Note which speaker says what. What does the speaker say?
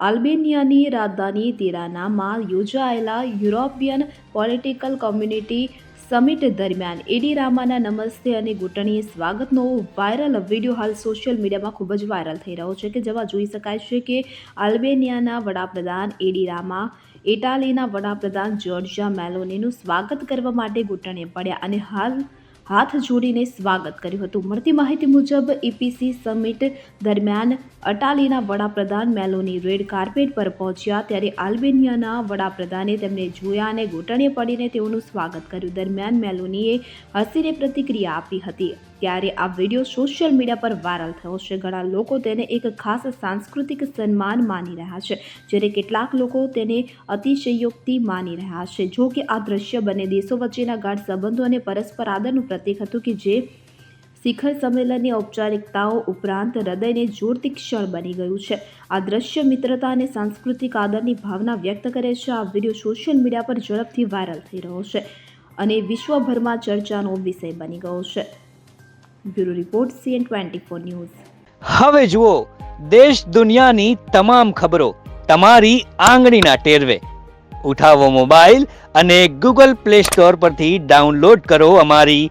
Speaker 1: આલ્બેનિયાની રાજધાની તિરાનામાં યોજાયેલા European political community summit દરમિયાન એડી રામાના નમસ્તે અને ઘૂંટણીએ સ્વાગતનો વાયરલ વીડિયો હાલ સોશિયલ મીડિયામાં ખૂબ જ વાયરલ થઈ રહ્યો છે કે જેમાં જોઈ શકાય છે કે આલ્બેનિયાના વડાપ્રધાન એડી રામા, ઇટાલીના વડાપ્રધાન જોર્જિયા મેલોનીનું સ્વાગત કરવા માટે ઘૂંટણે પડ્યા અને હાલ હાથ જોડીને સ્વાગત કર્યું હતું. મળતી માહિતી મુજબ ઈપીસી સમિટ દરમિયાન અટાલીના વડાપ્રધાન મેલોની રેડ કાર્પેટ પર પહોંચ્યા ત્યારે આલ્બેનિયાના વડાપ્રધાને તેમને જોયા અને ઘૂંટણે પડીને તેઓનું સ્વાગત કર્યું. દરમિયાન મેલોનીએ હસીને પ્રતિક્રિયા આપી હતી. ત્યારે આ વીડિયો સોશિયલ મીડિયા પર વાયરલ થયો છે. ઘણા લોકો તેને એક ખાસ સાંસ્કૃતિક સન્માન માની રહ્યા છે, જ્યારે કેટલાક લોકો તેને અતિશયોક્તિ માની રહ્યા છે. જો કે આ દ્રશ્ય બંને દેશો વચ્ચેના ગાઢ સંબંધો અને પરસ્પર આદરનું પ્રતીક હતું કે જે શિખર સંમેલનની ઔપચારિકતાઓ ઉપરાંત હૃદયને જોડતી ક્ષણ બની ગયું છે. આ દ્રશ્ય મિત્રતા અને સાંસ્કૃતિક આદરની ભાવના વ્યક્ત કરે છે. આ વીડિયો સોશિયલ મીડિયા પર ઝડપથી વાયરલ થઈ રહ્યો છે અને વિશ્વભરમાં ચર્ચાનો વિષય બની ગયો છે. Bureau report CN twenty four news.
Speaker 2: હવે જુઓ, દેશ દુનિયાની તમામ ખબરો તમારી આંગળીના ટેરવે. ઉઠાવો મોબાઈલ અને ગૂગલ પ્લે સ્ટોર પરથી ડાઉનલોડ કરો અમારી